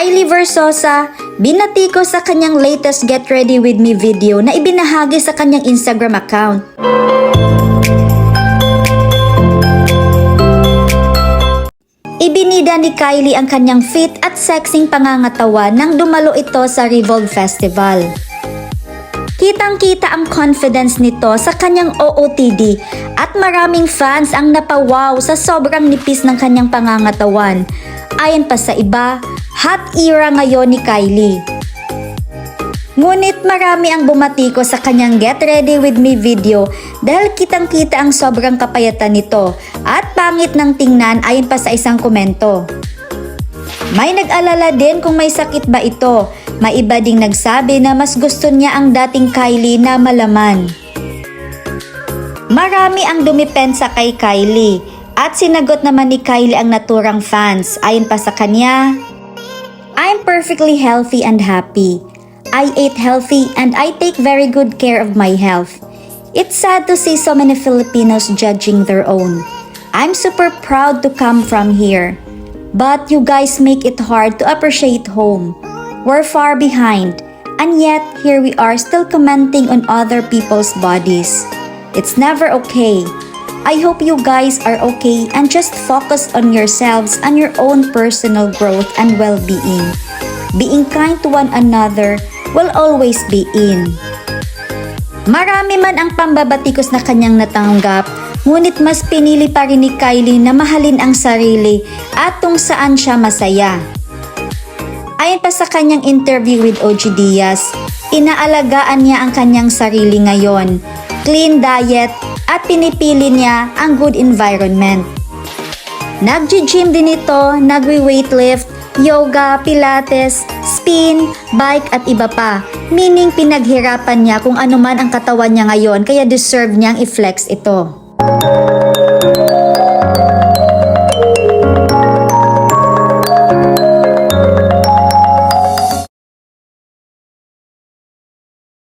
Kylie Versosa, binati ko sa kanyang latest Get Ready With Me video na ibinahagi sa kanyang Instagram account. Ibinida ni Kylie ang kanyang fit at sexing pangangatawan nang dumalo ito sa Revolve Festival. Kitang-kita ang confidence nito sa kanyang OOTD at maraming fans ang napawaw sa sobrang nipis ng kanyang pangangatawan. Ayon pa sa iba, hot era ngayon ni Kylie. Ngunit marami ang bumatiko sa kanyang Get Ready With Me video dahil kitang-kita ang sobrang kapayatan nito at pangit ng tingnan ayon pa sa isang komento. May nag-alala din kung may sakit ba ito. May iba ding nagsabi na mas gusto niya ang dating Kylie na malaman. Marami ang dumipensa kay Kylie at sinagot naman ni Kylie ang naturang fans. Ayon pa sa kanya, I'm perfectly healthy and happy. I ate healthy and I take very good care of my health. It's sad to see so many Filipinos judging their own. I'm super proud to come from here. But you guys make it hard to appreciate home. We're far behind, and yet here we are still commenting on other people's bodies. It's never okay. I hope you guys are okay and just focus on yourselves and your own personal growth and well being. Being kind to one another will always be in. Marami man ang pambabatikos na kanyang natanggap, ngunit mas pinili pa rin ni Kylie na mahalin ang sarili at kung saan siya masaya. Ayon pa sa kanyang interview with OG Diaz, inaalagaan niya ang kanyang sarili ngayon, clean diet at pinipili niya ang good environment. Nag-gym din ito, nagwi-weightlift, yoga, pilates, spin, bike at iba pa. Meaning pinaghirapan niya kung ano man ang katawan niya ngayon kaya deserve niyang i-flex ito.